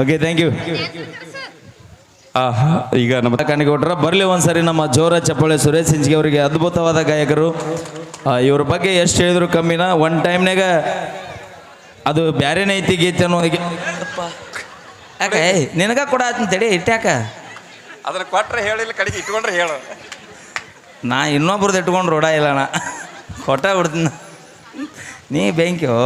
Okay thank you ಆಹಾ, ಈಗ ನಮ್ಮ ಕಣ್ಣಿಗೆ ಕೊಟ್ರ ಬರಲಿ ಒಂದ್ಸರಿ ನಮ್ಮ ಜೋರ ಚಪ್ಪಾಳೆ ಸುರೇಶ್ ಸಿಂಜ್ಗೆ ಅವರಿಗೆ ಅದ್ಭುತವಾದ ಗಾಯಕರು. ಆ, ಇವ್ರ ಬಗ್ಗೆ ಎಷ್ಟು ಹೇಳಿದ್ರು ಕಮ್ಮಿನ? ಒನ್ ಟೈಮ್ನಾಗ ಅದು ಬ್ಯಾರೇನೇ ಐತಿ ಗೀತೆ ಅನ್ನೋದಕ್ಕೆ ಯಾಕೆ? ಏಯ್, ನಿನಗ ಕೊಡ ಅಂತೇಳಿ ಇಟ್ಟ್ಯಾಕ ಅದನ್ನ ಕೊಟ್ರೆ ಹೇಳಿಲ್ಲ ಕಡೆಗೆ ಇಟ್ಕೊಂಡ್ರೆ ಹೇಳು. ನಾ ಇನ್ನೊಬ್ರದ್ದು ಇಟ್ಕೊಂಡು ರೋಡ ಇಲ್ಲ ಅಣ್ಣ. ಕೊಟ್ಟ ಬಿಡ್ತೀನಿ. ನೀ ಬೆಂಕ್ಯೋ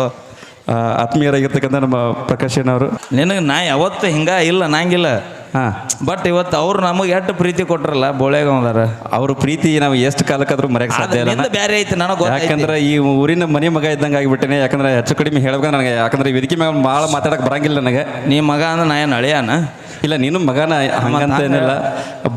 ಆತ್ಮೀಯರಾಗಿರ್ತಕ್ಕಂಥ ನಮ್ಮ ಪ್ರಕಾಶ್ ಅವರು. ನಿನಗೆ ನಾ ಯಾವತ್ತು ಹಿಂಗ ಇಲ್ಲ ನಂಗಿಲ್ಲ. ಹಾಂ. ಬಟ್ ಇವತ್ತು ಅವ್ರು ನಮಗೆ ಎಷ್ಟು ಪ್ರೀತಿ ಕೊಟ್ರಲ್ಲ ಬೋಳೆಗೌದಾರ ಅವ್ರ ಪ್ರೀತಿ ನಾವು ಎಷ್ಟು ಕಾಲಕ್ಕಾದ್ರೂ ಮರೆಯಕ್ಕೆ ಸಾಧ್ಯ ಇಲ್ಲ ಬೇರೆ ಐತಿ ನನಗೆ ಯಾಕಂದ್ರೆ ಈ ಊರಿನ ಮನೆ ಮಗ ಇದ್ದಂಗೆ ಆಗಿಬಿಟ್ಟೇನೆ ಯಾಕಂದ್ರೆ ಹೆಚ್ಚು ಕಡಿಮೆ ಹೇಳ್ಬೇಕು ನನಗೆ. ಯಾಕಂದ್ರೆ ವೇದಿಕೆ ಮ್ಯಾಗ ಭಾಳ ಮಾತಾಡಕ್ಕೆ ಬರಂಗಿಲ್ಲ ನನಗೆ. ನೀ ಮಗ ಅಂದ್ರೆ ನಾ ಏನು ಅಳಿಯಾನ? ಇಲ್ಲ ನೀನು ಮಗನ ಹಂಗಂತ ಏನಿಲ್ಲ.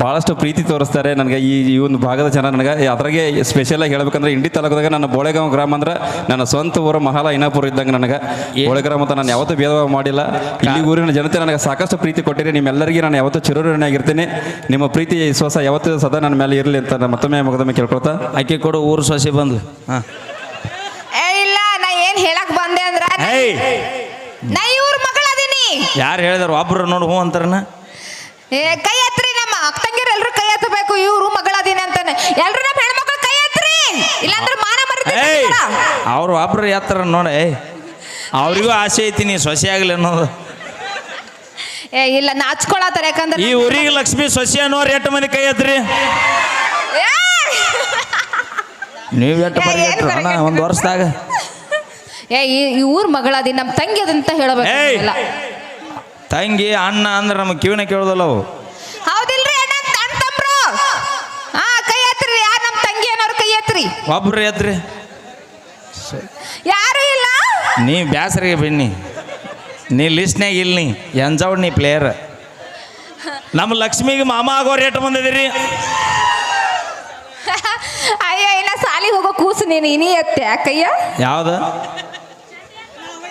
ಭಾಳಷ್ಟು ಪ್ರೀತಿ ತೋರಿಸ್ತಾರೆ. ನನಗೆ ಈ ಈ ಒಂದು ಭಾಗದ ಜನ ನನಗೆ ಅದ್ರಾಗೆ ಸ್ಪೆಷಲ್ ಆಗಿ ಹೇಳ್ಬೇಕಂದ್ರೆ ಇಂಡಿ ತಾಲೂಕದಾಗ ನನ್ನ ಬೋಳೆಗಾಂವ್ ಗ್ರಾಮ ಅಂದ್ರೆ ನನ್ನ ಸ್ವಂತ ಊರು ಮಹಾಲ ಐನಾಪುರ ಇದ್ದಂಗೆ ನನಗೆ. ಬೋಳೆ ಗ್ರಾಮ ಅಂತ ನಾನು ಯಾವತ್ತೂ ಭೇದ ಭಾವ ಮಾಡಿಲ್ಲ. ಇಲ್ಲಿ ಊರಿನ ಜನತೆ ನನಗೆ ಸಾಕಷ್ಟು ಪ್ರೀತಿ ಕೊಟ್ಟಿರಿ ನಿಮ್ಮೆಲ್ಲರಿಗೆ ನಾನು ಯಾವತ್ತೂ ಚಿರಋಣಿ ಆಗಿರ್ತೀನಿ. ನಿಮ್ಮ ಪ್ರೀತಿ ವಿಶ್ವಾಸ ಯಾವತ್ತೂ ಸದಾ ನನ್ನ ಮೇಲೆ ಇರಲಿ ಅಂತ ನಾನು ಮತ್ತೊಮ್ಮೆ ಮಗದೊಮ್ಮೆ ಕೇಳ್ಕೊಳ್ತಾ. ಆಕೆ ಕೊಡು ಊರು ಸೊಸೆ ಬಂದ್ಲು ಹಾಂ ಏ ಇಲ್ಲ ನಾ ಏನು ಹೇಳಕ್ ಬಂದೆ ಅಂದ್ರೆ ನಾ- ಇವ್ರ ಮಗಳದೀನಿ ಯಾರು ಹೇಳಿದಾರ ಒಬ್ರು ನೋಡು ಹ್ಞೂ ಅಂತಾರನ? ಏ ಕೈ ಎತ್ತ್ರಿ ನಮ್ಮ ಅಕ್ಕ ತಂಗಿರು ಎಲ್ರು ಕೈ ಎತ್ತಬೇಕು ಇವರು ಮಗಳದೀನಿ ಅಂತಾನೆ. ಎಲ್ಲರೂ ನಮ್ಮ ಹೆಣ್ಮಕ್ಳು ಕೈ ಎತ್ರಿ! ಇಲ್ಲಾಂದ್ರೆ ಮಾನ ಏಯ್ ಅವರು ಅವ್ರು ಒಬ್ರು ಎತ್ತರ ನೋಡಿ ಅವರಿಗೂ ಆಸೆ ಐತಿ ನೀ ಸೊಸೆ ಆಗಲಿ ಅನ್ನೋದು. ಏ ಇಲ್ಲ ನಾಚ್ಕೊಳತ್ತಾರ ಯಾಕಂದ್ರೆ ಈ ಊರಿಗೆ ಲಕ್ಷ್ಮಿ ಸೊಸೆ ಅನ್ನೋರು ಎಷ್ಟು ಮಂದಿ ಕೈ ಎತ್ರಿ? ಏ! ನೀವು ಎಷ್ಟು ಏನ್ ಎತ್ತರ ಅಣ್ಣ ಒಂದು ವರ್ಷದಾಗ. ಏ ಈ ಈ ಊರ್ ಮಗಳದಿ ನಮ್ಮ ತಂಗಿ ಅದಂತ ಹೇಳಬೇಕು ಏಯ್! ಎಲ್ಲ ತಂಗಿ ಅಣ್ಣ ಅಂದ್ರೆ ನಮ್ಗೆ ಕಿವಿನ ಕೇಳೋದಲ್ಲ ಅವು. ಹೌದಿಲ್ರಿ ಅಣ್ಣ ಹಾ ಕೈ ಎತ್ರಿ ಯಾರು ನಮ್ಮ ತಂಗಿ ಅನ್ನೋರು ಕೈ ಎತ್ರಿ. ಒಬ್ರು ಎತ್ರಿ. ಯಾರು ಇಲ್ಲ? ನೀ ಬ್ಯಾಸರಿಗೆ ಬನ್ನಿ. ನೀ ಲಿಸ್ಟ್ನಾಗ ಇಲ್ಲ ನೀ ಎಂಜೌಡ್ ನೀ ಪ್ಲೇಯರ್. ನಮ್ಮ ಲಕ್ಷ್ಮಿಗೆ ಮಾಮ ಆಗೋ ರೇಟ್ ಬಂದಿದ್ದೀರಿ ಅಯ್ಯ ಇನ್ನ ಸಾಲಿ ಹೋಗೋ ಕೂಸು ನೀನು ಇನಿ ಎತ್ತೆ ಅಕ್ಕಯ್ಯ ಯಾವ್ದು?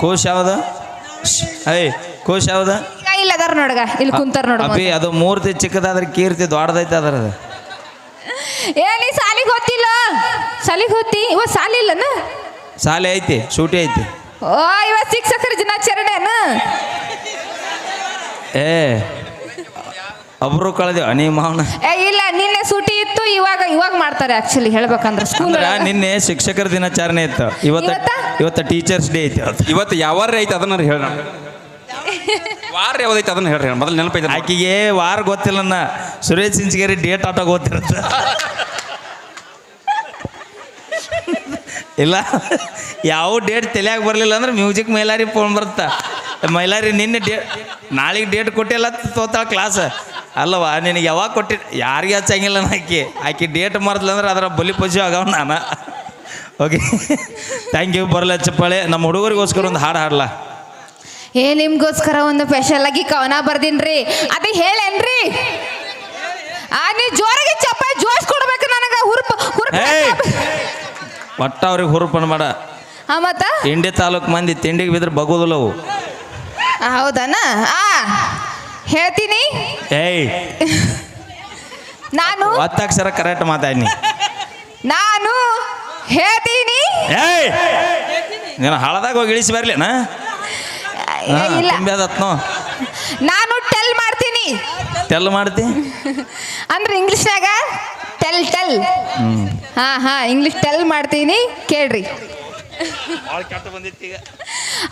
ಕೂಸು ಯಾವ್ದು? ಅಯ್ಯ ಕೂಸು ಯಾವ್ದು? ಇಲ್ಲ ಅದಾರ ನೋಡಗ ಇಲ್ಲಿ ಕುಂತಾರ ನೋಡ ಅದು ಮೂರ್ತಿ ಚಿಕ್ಕದಾದ್ರೆ ಕೀರ್ತಿ ದೊಡ್ಡದೈತೆ ಅದರ ಏ ನೀ ಸಾಲಿಗೆ ಗೊತ್ತಿಲ್ಲ ಸಾಲಿಗೆ ಹೋತಿ ಇವ ಸಾಲಿ ಇಲ್ಲನ? ಶಾಲೆ ಐತಿ ಸೂಟಿ ಐತಿ. ಓ ಇವ ಶಿಕ್ಷಕರ ದಿನಾಚರಣೆನ? ಏ ಒಬ್ರು ಕಳೆದೇವ ನೀ ಮಾವನ. ಏ ಇಲ್ಲ ನಿನ್ನೆ ಸೂಟಿ ಇತ್ತು ಇವಾಗ ಇವಾಗ ಮಾಡ್ತಾರೆ ಆಕ್ಚುಲಿ ಹೇಳ್ಬೇಕಂದ್ರೆ ಸ್ಕೂಲ್ ಅಂದ್ರ ನಿನ್ನೆ ಶಿಕ್ಷಕರ ದಿನಾಚರಣೆ ಇತ್ತು. ಇವತ್ತು ಇವತ್ತು? ಇವತ್ತ ಟೀಚರ್ಸ್ ಡೇ ಐತಿ. ಇವತ್ತು ಇವತ್ತು ಯಾವಾರ ಐತೆ ಅದನ್ನ ಹೇಳ ವಾರ ಯಾವ್ದೈತೆ ಅದನ್ನ ಹೇಳ್ರಿ, ಮೊದಲು ನೆನಪೈತೆ ಆಕಿಗೆ ವಾರ ಗೊತ್ತಿಲ್ಲ ನನ್ನ. ಸುರೇಶ್ ಸಿಂಚಗೇರಿ ಡೇಟ್ ಆಟ ಗೊತ್ತಿರುತ್ತೆ. ಇಲ್ಲ, ಯಾವ ಡೇಟ್ ತಲೆಯಾಗ ಬರಲಿಲ್ಲ ಅಂದ್ರೆ ಮ್ಯೂಸಿಕ್ ಮೈಲಾರಿ ಫೋನ್ ಬರುತ್ತಾ. ಮೈಲಾರಿ ನಿನ್ನೆ ಡೇಟ್ ನಾಳೆಗೆ ಡೇಟ್ ಕೊಟ್ಟಿಲ್ಲ ತೋತಾಳ ಕ್ಲಾಸ್ ಅಲ್ಲವಾ ನಿನಗೆ ಯಾವಾಗ ಕೊಟ್ಟಿ, ಯಾರಿಗೆ ಹಚ್ಚಂಗಿಲ್ಲ ಆಕಿ. ಆಕಿ ಡೇಟ್ ಅಂದ್ರೆ ಅದರ ಬಲಿ ಪಜು ಆಗವ ನಾನು. ಓಕೆ ಥ್ಯಾಂಕ್ ಯು ಬರಲ ಚಪ್ಪಾಳೆ ನಮ್ಮ ಹುಡುಗರಿಗೋಸ್ಕರ ಒಂದು ಹಾಡು ಹಾಡ್ಲಾ? ಏ ನಿಮ್ಗೋಸ್ಕರ ಒಂದು ಸ್ಪೆಷಲ್ ಆಗಿ ಕವನ ಬರ್ದಿನ್ರಿ. ಅದೇ ಹೇಳೇನ್ರಿ? ಆ ನೀ ಜೋರಾಗಿ ಚಪ್ಪಾಳೆ ಜೋಶ್ ಕೊಡ್ಬೇಕು ನನಗೆ. ಹುರುಪ್ ಹುರುಪ್ ಏಯ್! ಒಟ್ಟ ಅವ್ರಿಗೆ ಹುರುಪನ್ ಮಾಡ. ಹಾ ಮತ್ತ? ಇಂಡಿ ತಾಲೂಕು ಮಂದಿ ತಿಂಡಿಗೆ ಬಿದ್ರೆ ಬಗುದಿಲ್ಲ ಅವು. ಆ, ಹೌದನ? ಆ ಹೇಳ್ತೀನಿ. ಏಯ್! ನಾನು ಒತ್ತಕ್ಷರ ಕರೆಕ್ಟ್ ಮಾತಾಡಿನಿ. ನಾನು ಹೇಳ್ತೀನಿ. ಏಯ್! ನೀನು ಹಳದಾಗ ಹೋಗಿ ಇಳಿಸಿ ಬರ್ಲೇನ? ಇಲ್ಲ. ತುಂಬ್ಯಾದತ್ನೋ ನಾನು ಟೆಲ್ ಮಾಡ್ತೀನಿ. ಟೆಲ್ ಮಾಡ್ತಿ? ಅಂದ್ರೆ ಇಂಗ್ಲಿಷ್ನಾಗ ಟೆಲ್ ಟೆಲ್ ಹಾ ಹಾ ಇಂಗ್ಲಿಷ್ ಟೆಲ್ ಮಾಡ್ತೀನಿ ಕೇಳ್ರಿ.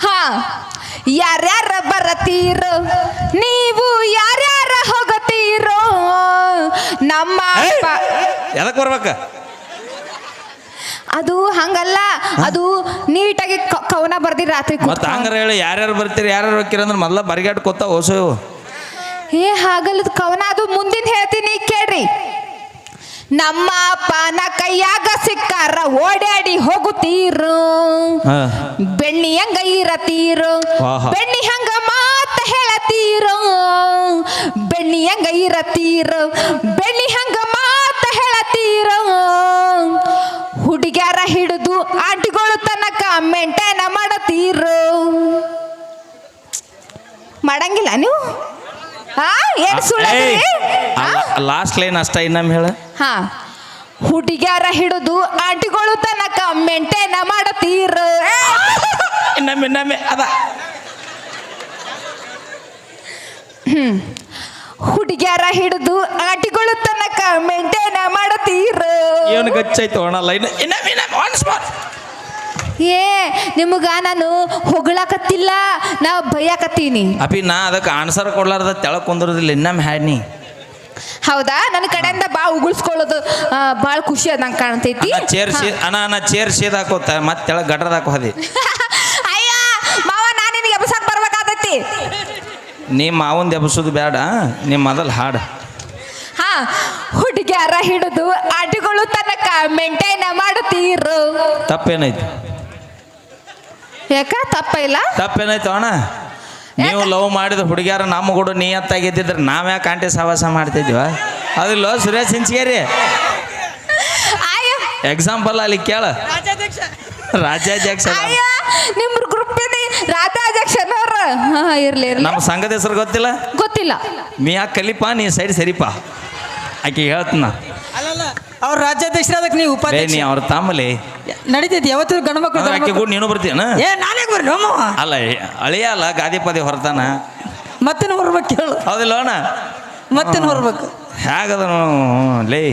ಹಾ ಯಾರ್ಯಾರ ಬರತೀರೋ ನೀವು ಯಾರ್ಯಾರ ಹೋಗತೀರೋ ನಮ್ಮ ಎದಕ್ಕೆ ಬರ್ಬೇಕ? ಅದು ಹಂಗಲ್ಲ. ಅದು ನೀಟಾಗಿ ಕವನ ಬರ್ದಿ ರಾತ್ರಿ ಮತ್ತೆ ಹಂಗಾರ ಹೇಳಿ ಯಾರ್ಯಾರು ಬರ್ತೀರಿ ಯಾರ್ಯಾರು ಹೋಗ್ತೀರಿ ಅಂದ್ರೆ ಮೊದಲ ಕೊತ್ತ ಹೊಸ ಏ ಹಾಗಲ್ಲದ ಕವನ. ಅದು ಮುಂದಿನ ಹೇಳ್ತೀನಿ ಕೇಳ್ರಿ. ನಮ್ಮ ಪಾನ ಕೈಯಾಗ ಸಿಕ್ಕಾರ ಓಡಾಡಿ ಹೋಗುತ್ತೀರು. ಬೆಣ್ಣಿ ಹಂಗ ಇರತೀರು. ಬೆಣ್ಣಿ ಹಂಗ ಮಾತ ಹೇಳತೀರು. ಬೆಣ್ಣಿ ಹಂಗ ಇರತೀರು. ಬೆಣ್ಣಿ ಮಾಡಂಗಿಲ್ಲ ನೀವು? ಹಾ ಏನು ಸುಳ್ಳು ಲಾಸ್ಟ್ ಲೈನ್ ಅಷ್ಟ ಇನ್ನೊಮ್ಮೆ ಹೇಳ. ಹಾ. ಹುಡುಗ್ಯಾರ ಹಿಡಿದು ಆಟಿಗಳು ತನಕ ಮೆಂಟೇನ ಮಾಡತೀರ? ಇನ್ನೊಮ್ಮೆ ಇನ್ನೊಮ್ಮೆ ಅದ. ಹ್ಮ್. ಹುಡುಗ್ಯಾರ ಹಿಡಿದು ಆಟಿಗಳು ತನಕ ಮೆಂಟೇನ ಮಾಡತೀರ? ಏನು ಗಚ್ಚೈತು ಅಣ್ಣ ಲೈನ್ ಇನ್ನೊಮ್ಮೆ ಇನ್ನೊಮ್ಮೆ ಒನ್ಸ್. ಏ ನಿಮಗ ನಾನು ಹೊಗಳಕತ್ತಿಲ್ಲ ನಾ ಬೈಯಾಕತ್ತೀನಿ. ಅಪಿ ನಾ ಅದಕ್ಕೆ ಆನ್ಸರ್ ಕೊಡ್ಲಾರ್ದ ತೆಳಕ್ ಕುಂದ್ರದಿಲ್ಲ ಇನ್ನೊಮ್ಮೆ ಹ್ಯಾಡ್ನಿ. ಹೌದಾ? ನನ್ನ ಕಡೆಯಿಂದ ಬಾ ಉಗುಳ್ಸ್ಕೊಳ್ಳೋದು ಭಾಳ ಖುಷಿ ಅದ ನಂಗೆ ಕಾಣ್ತೈತಿ. ಚೇರ್ ಸೀ ಅಣ್ಣ ಅಣ್ಣ ಚೇರ್ ಹಾಕೋತ ಮತ್ತೆ ತೆಳಗ್ ಗಟ್ರದ ಹಾಕೋ ಹದಿ. ಅಯ್ಯ ಮಾವ ನಾನು ನಿನಗೆ ಎಬ್ಸಕ್ ಬರ್ಬೇಕಾದೈತಿ. ನೀ ಮಾವನ್ ಎಬ್ಸೋದು ಬೇಡ ನಿಮ್ಮ ಮೊದಲು ಹಾಡು. ಹಾ ಹುಡುಗ್ಯಾರ ಹಿಡಿದು ಆಟಗಳು ತನಕ ಮೇಂಟೈನ್ ಮಾಡುತ್ತೀರು ತಪ್ಪೇನೈತಿ. ಯಾಕ? ತಪ್ಪ ಇಲ್ಲ? ತಪ್ಪೇನಾಯ್ತು ಅಣ್ಣ? ನೀವು ಲವ್ ಮಾಡಿದ ಹುಡುಗಿಯಾರ ನಮ್ಮ ಕೂಡ ನಿಯತ್ತಾಗಿದ್ದಿದ್ರೆ ನಾವ್ ಯಾಕೆ ಆಂಟಿ ಸಹವಾಸ ಮಾಡ್ತಿದ್ವ ಅದಿಲ್ಲ ಸುರೇಶ್ ಅಯ್ಯ. ಎಕ್ಸಾಂಪಲ್ ಅಲ್ಲಿ ಕೇಳ. ರಾಜ್ಯಾಧ್ಯಕ್ಷ. ನಿಮ್ ನಿಮ್ಮ ಗ್ರೂಪ್ ಹಾ ಇರ್ಲಿ ನಮ್ಮ ಸಂಘದ ಹೆಸರು ಗೊತ್ತಿಲ್ಲ? ಗೊತ್ತಿಲ್ಲ. ನೀ ಯಾಕೆ ಕಲಿಪಾ ನೀ ಸೈಡ್ ಸರಿಪಾ ಆಕೆ ಹೇಳ್ತನ. ಅವ್ರ ರಾಜ್ಯಾಧ್ಯಕ್ಷರ ಅದಕ್ಕೆ ನೀವು ಲೇ ಉಪಾಧ್ಯಕ್ಷ ನೀ ಅವ್ರ ತಾಮಲಿ ನಡೀತೈತಿ ಯಾವತ್ತೂ ಗಂಡು ಮಕ್ಕಳು ಗಂಡು ಆಕೆ ಮಕ್ಕಳು. ಕೂಡ ನೀನು ಬರ್ತೀಯನ? ಏ ನಾನೇ ಬರ್ರಿ ಮಾವ ಅಲ್ಲ ಅಳಿಯ ಅಲ್ಲ ಗಾದಿ ಪಾದಿ ಹೊರತಾನ ಮತ್ತೆ ಹೊರ್ಬೇಕು ಹೇಳು. ಹೌದಿಲ್ಲ ಅಣ್ಣ? ಮತ್ತೇನು ಹೊರ್ಬೇಕು ಹೇಗದ ಲೇ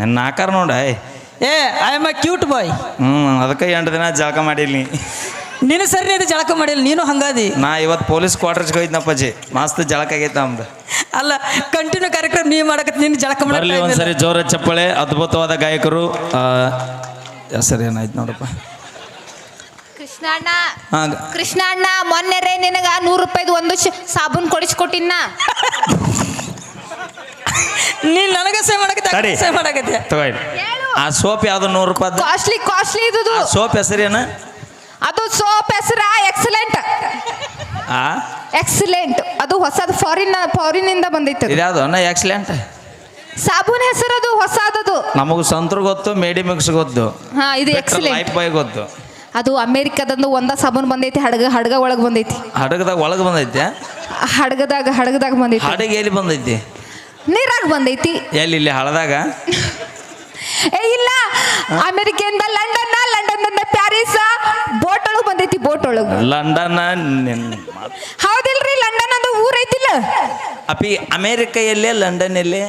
ನನ್ನ ಆಕಾರ ನೋಡ ಏ. I am a cute boy ಹ್ಞೂ ಅದಕ್ಕೆ ಎಂಟು ದಿನ ಜಳಕ ಮಾಡಿಲ್ಲ ನೀ ನೀನು ಸರಿ ಜಳಕ ಮಾಡಿಲ್ಲ ನೀನು ಹಂಗಾದಿ. ನಾ ಇವತ್ತು ಪೊಲೀಸ್ ಕ್ವಾರ್ಟರ್ಸ್ಗೆ ಹೋಯ್ತನಪ್ಪಾಜಿ ಮಸ್ತ್ ಜಳಕ ಆಗೈತೆ ನಮ್ದು. ಅಲ್ಲ ಕಂಟಿನ್ಯೂ ಕಾರ್ಯಕ್ರಮ ನೀವು ಮಾಡಕತ್ ನೀನು ಜಳಕ ಬರಲಿ ಒಂದ್ಸರಿ ಜೋರ ಚಪ್ಪಳೆ ಅದ್ಭುತವಾದ ಗಾಯಕರು. ಆ, ಹೆಸರು ಏನಾಯ್ತು ನೋಡಪ್ಪ. ಕೃಷ್ಣಣ್ಣ ಹಾಂ ಕೃಷ್ಣಣ್ಣ ಮೊನ್ನೆ ರೇ ನಿನಗ ನೂರು ರೂಪಾಯಿದು ಒಂದು ಶ್- ಸಾಬೂನ್ ಕೊಡಿಸ್ಕೊಟ್ಟಿನ ನೀನ್ ನನಗೆ ಸೇವ್ ಮಾಡಕತ್ತೆ ತಡಿ. ಸೇವ್ ಮಾಡಕತ್ತೆ. ತಗೊಳ್ಳಿ. ಆ ಸೋಪ್ ಯಾವ್ದು ನೂರು ರೂಪಾಯಿ ಕಾಸ್ಟ್ಲಿ ಕಾಸ್ಟ್ಲಿ ಇದು ಆ ಸೋಪ್ ಹೆಸರೇನ? ಅದು ಸೋಪ್ ಹೆಸರ ಎಕ್ಸಲೆಂಟ್ ಆ? ಎಕ್ಸಲೆಂಟ್ ಅದು ಹೊಸದು ಫಾರಿನ್ ಫಾರಿನಿಂದ ಬಂದೈತೆ ಅದು. ಇದ್ಯಾವುದು? ಅನ್ನ ಎಕ್ಸಲೆಂಟ್ ಸಾಬೂನ್ ಹೆಸರದು ಹೊಸದದು. ನಮಗೂ ಸಂತ್ರ ಗೊತ್ತು ಮೇಡಿ ಮಿಕ್ಸ್ ಗೊತ್ತು. ಹಾ ಇದು ಲೈಫ್ ಎಕ್ಸಲೆಂಟ್ ಬಾಯ್ ಗೊತ್ತು. ಅದು ಅಮೇರಿಕಾದಂದು ಒಂದ ಸಾಬೂನ್ ಬಂದೈತಿ ಹಡಗ ಹಡಗ ಒಳಗೆ ಬಂದೈತಿ. ಹಡಗದಾಗ ಒಳಗೆ ಬಂದೈತೆ ಹಡಗದಾಗ ಹಡಗದಾಗ ಬಂದೈತಿ. ಹಡಗ ಎಲ್ಲಿ ಬಂದೈತಿ? ನೀರಾಗ ಬಂದೈತಿ. ಎಲ್ಲಿ ಇಲ್ಲಿ ಹಳದಾಗ? ಏ ಇಲ್ಲ. ಅಮೆರಿಕೆಯಿಂದ ಲಂಡನ್ ಒಳಗೆ ಬೋಟ್ ಒಳಗ. ಲಂಡನ್ ಹೌದಿಲ್ರಿ ಲಂಡನ್ ಅದು ಊರ್ ಐತಿಲ್ಲ. ಅಪಿ ಅಮೇರಿಕ ಎಲ್ಲೇ ಲಂಡನ್ ಎಲ್ಲೇ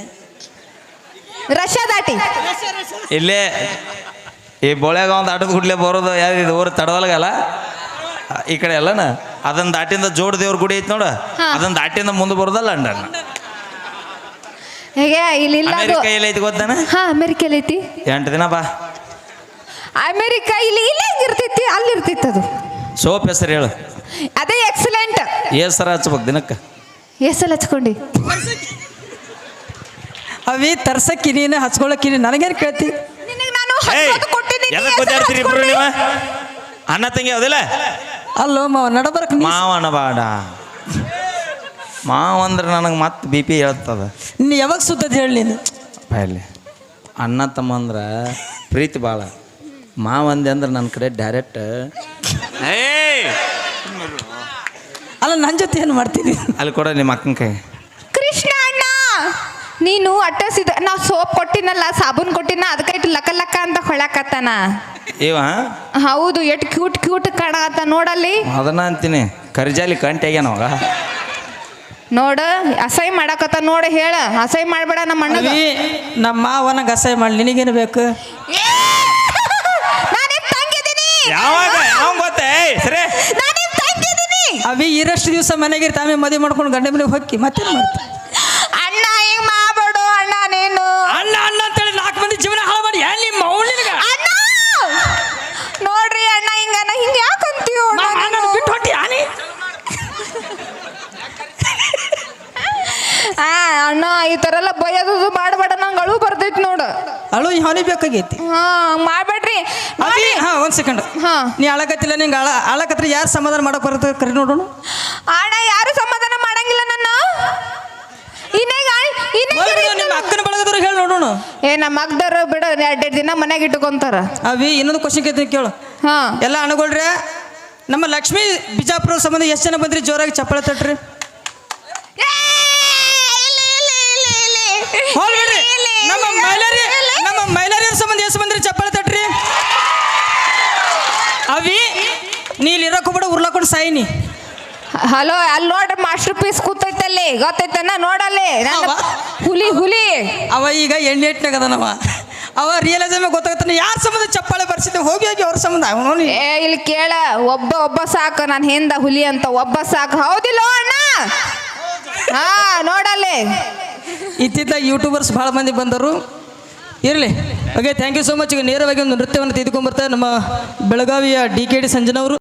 ರಷ್ಯಾ ದಾಟಿ. ಇಲ್ಲೇ ಈ ಬೋಳ್ಯಾಗ ಒಂದು ಆಟದ ಗುಡ್ಲೆ ಬರೋದು ಯಾವ್ದು ಇದು ಊರು ತಡವಲ್ಗಲ್ಲ? ಈ ಕಡೆ ಅಲ್ಲನ ಅದನ್ನ ದಾಟಿಂದ ಜೋಡ್ ದೇವ್ರ ಗುಡಿ ಐತಿ ನೋಡ. ಅದನ್ನ ದಾಟಿಂದ ಮುಂದೆ ಬರೋದ ಲಂಡನ್. ಹೇಗೆ ಇಲ್ಲಿ ಇಲ್ಲ ಅಮೇರಿಕ ಎಲ್ಲೈತಿ ಗೊತ್ತಾನ? ಹಾ ಅಮೆರಿಕ ಐತಿ. ಎಂಟು ದಿನ ಬಾ. ಅಮೆರಿಕ ಇಲ್ಲಿ ಇಲ್ಲೇ ಇರ್ತೈತಿ ಅಲ್ಲಿ ಇರ್ತೈತಿ ಅದು. ಸೋಪ್ ಹೆಸರು ಹೇಳು. ಅದೇ ಎಕ್ಸಲೆಂಟ್. ಹೆಸರು ಸರ ಹಚ್ಬೇಕು ದಿನಕ್ಕೆ. ಎಸಲ್ ಹಚ್ಕೊಂಡಿ. ಅವಿ ತರ್ಸಕ್ಕಿ ನೀನು ಹಚ್ಕೊಳಕ್ಕಿನಿ ನೀನು ನನಗೇನು ಕೇಳ್ತಿ? ನಿನಗೆ ನಾನು ಏಯ್ ಹಚ್ಕೋದು ಕೊಟ್ಟಿದ್ದೀನಿ, ನೀ ಎದಕ್ಕೆ ಎಸಲ್ ಗೊತ್ತಾಡ್ತೀರಿ ಇಬ್ರು ಹಚ್ಕೊಂಡಿ? ನೀವು? ಅಣ್ಣ ತಂಗಿ ಹೌದಿಲ್ಲ ಅಲ್ಲೋ ಮಾವ ನಡಬರ್ಕ್ ನೀ ಮಾವನ ಬಾಡ. ಮಾವ ಅಂದ್ರೆ ನನಗೆ ಮತ್ತೆ ಬಿ ಪಿ ಹೇಳ್ತದ. ನೀ ಯಾವಾಗ ಸುತ್ತದ ಹೇಳಿ ನೀನು? ಬಾಯಲ್ಲಿ ಅಣ್ಣ ತಮ್ಮ ಅಂದ್ರೆ ಪ್ರೀತಿ ಭಾಳ ಮಾವ ಅಂದೆ ಅಂದ್ರೆ ನನ್ನ ಕಡೆ ಡೈರೆಕ್ಟ್ ಅಲ್ಲ ನನ್ನ ಜೊತೆ ಏನು ಮಾಡ್ತೀನಿ? ಅಲ್ಲಿ ಕೊಡ ನಿಮ್ಮ ಅಕ್ಕನ ಕೈ. ಕೃಷ್ಣ ಅಣ್ಣ ನೀನು ಅಟ್ಟಸಿದ ನಾವು ಸೋಪ್ ಕೊಟ್ಟಿನಲ್ಲ ಸಾಬೂನ್ ಕೊಟ್ಟಿನ ಅದಕ್ಕೆ ಇಟ್ಟು ಲಕ ಲಕ್ಕ ಅಂತ ಹೊಳಕತ್ತಾನ ಇವ? ಹೌದು ಎಷ್ಟು ಕ್ಯೂಟ್ ಕ್ಯೂಟ್ ಕಾಣತ್ತ ನೋಡಲ್ಲಿ. ಅದನ್ನ ಅಂತೀನಿ. ಕರ್ಜಾಲಿ ಕಂಟಿ ಆಗ್ಯಾನವಾಗ ನೋಡ ಅಸಹ್ಯ ಮಾಡಕತ್ತ ನೋಡ ಹೇಳ. ಅಸಹ್ಯ ಮಾಡ್ಬೇಡ ನಮ್ಮ ಅಣ್ಣ ನಮ್ಮ ಮಾವನ ಅಸಹ್ಯ ಮಾಡಿ ನಿನಗೇನು ಬೇಕು? ಯಾವಾಗ? ಯಾವ ಗೊತ್ತೇ? ಸರಿ. ತಂಗಿದೀನಿ ಅವಿ ಇರಷ್ಟು ದಿವಸ ಮನೆಗೆ ತಾವೇ ಮದುವೆ ಮಾಡ್ಕೊಂಡು ಗಂಡ ಮನೆಗೆ ಹೋಗಿ ಮತ್ತೆ ಮಾಡ್ತೀನಿ ಅಣ್ಣ ಹಿಂಗ್ ಮಾಡ್ಬೇಡು ಅಣ್ಣ ನೀನು. ಅಣ್ಣ ಅಣ್ಣ ಅಂತೇಳಿ ನಾಲ್ಕು ಮಂದಿ ಜೀವನ ಹಾಳು ಮಾಡಿ ಏನ್ ನಿಮ್ಮ ಮೌಲಿನಿಗ ಅಣ್ಣ! ನೋಡ್ರಿ ಅಣ್ಣ ಹಿಂಗ ಅಣ್ಣ ನೀನು? ಬಿಟ್ಟು ಹೊಟ್ಟಿ ಆನಿ ಆ ಅಣ್ಣ ಈ ತರ ಎಲ್ಲ ಬೈಯೋದು ಮಾಡಬೇಡ ನಂಗೆ ಅಳು ಬರ್ತೈತಿ ನೋಡು. ಅಳು ಹಾನಿ ಬೇಕಾಗೈತಿ. ಹಾ ಮಾಡ್ಬೇಡ್ರಿ ಮಾಡಿ ಹಾ ಒಂದ್ ಸೆಕೆಂಡ್ ಹಾ. ನೀ ಅಳಕತ್ತಿಲ್ಲ ನಿಂಗೆ ಅಳ ಅಳಕತ್ರ ಯಾರು ಸಮಾಧಾನ ಮಾಡಕ್ ಬರುತ್ತೆ ಕರಿ ನೋಡೋಣ? ಅಣ್ಣ ಯಾರು ಸಮಾಧಾನ ಮಾಡಂಗಿಲ್ಲ ನನ್ನ? ಇನ್ನೇಗ ಹೋಗ್ಬಿಡು, ನಿಮ್ಮ ಅಕ್ಕನ ಬಳಗದವ್ರು ಹೇಳಿ ನೋಡೋಣ. ಏ ನಮ್ಮ ಅಗ್ದವ್ರು ಬಿಡು ಎರಡೆರಡು ದಿನ ಮನೆಗೆ ಇಟ್ಕೊಂತಾರ. ಅವಿ ಇನ್ನೊಂದು ಕ್ವಶನ್ ಕೇಳ್ತೀನಿ ಕೇಳು. ಹಾ. ಎಲ್ಲ ಅನುಗೊಳ್ರೆ ನಮ್ಮ ಲಕ್ಷ್ಮೀ ಬಿಜಾಪುರ ಸಂಬಂಧ ಎಷ್ಟು ಜನ ಬಂದ್ರಿ? ಜೋರಾಗಿ ಚಪ್ಪಳ ತಟ್ರಿ ಏ, ಇಲ್ಲಿ, ಇಲ್ಲಿ, ಇಲ್ಲಿ, ಇಲ್ಲಿ. ಹೋಗ್ಬಿಡ್ರಿ ಇಲ್ಲಿ, ನಮ್ಮ ಇಲ್ಲಿ, ಮೈಲಾರಿ ಇಲ್ಲಿ. ನಮ್ಮ ಮೈಲಾರಿಯರ ಸಂಬಂಧ ಎಷ್ಟು ಬಂದ್ರಿ ಚಪ್ಪಳ ತಟ್ರಿ ಅವಿ ನೀ ಇಲ್ಲಿ ಇರೋಕೆ ಬಿಡ ಉರ್ಲಾಕೊಂಡು ಸಾಯಿನಿ? ಹಲೋ ಅಲ್ಲಿ ನೋಡ್ರಿ ಮಾಸ್ಟರ್ ಪೀಸ್ ಕೂತೈತಲ್ಲಿ ಗೊತ್ತೈತನ? ನೋಡಲ್ಲಿ ನನ್ನ ಅವ? ಹುಲಿ ಹುಲಿ. ಅವ ಈಗ ಎಣ್ಣೆ ಅದನವ ಅವ ರಿಯಲಿಸಮ್ ಗೊತ್ತಾಗತ್ತಾನೆ ಯಾರ ಸಂಬಂಧ ಚಪ್ಪಾಳೆ ಬರ್ಸಿದ್ದೆ ಹೋಗಿ ಹೋಗಿ ಅವ್ರ ಸಂಬಂಧ. ಅವನು ಏ ಇಲ್ಲಿ ಕೇಳ ಒಬ್ಬ ಒಬ್ಬ ಸಾಕು ನಾನು ಹಿಂದ ಹುಲಿ ಅಂತ ಒಬ್ಬ ಸಾಕು. ಹೌದಿಲ್ಲ ಅಣ್ಣ? ಹಾ ನೋಡಲ್ಲಿ. ಇತ್ತಿತ್ತ ಯೂಟ್ಯೂಬರ್ಸ್ ಭಾಳ ಮಂದಿ ಬಂದರು. ಇರಲಿ. Okay thank you so much ಈಗ ನೇರವಾಗಿ ಒಂದು ನೃತ್ಯವನ್ನು ತೆಗೆದುಕೊಂಡ್ಬರ್ತಾರೆ ನಮ್ಮ ಬೆಳಗಾವಿಯ ಡಿ ಕೆ ಡಿ ಸಂಜನವರು.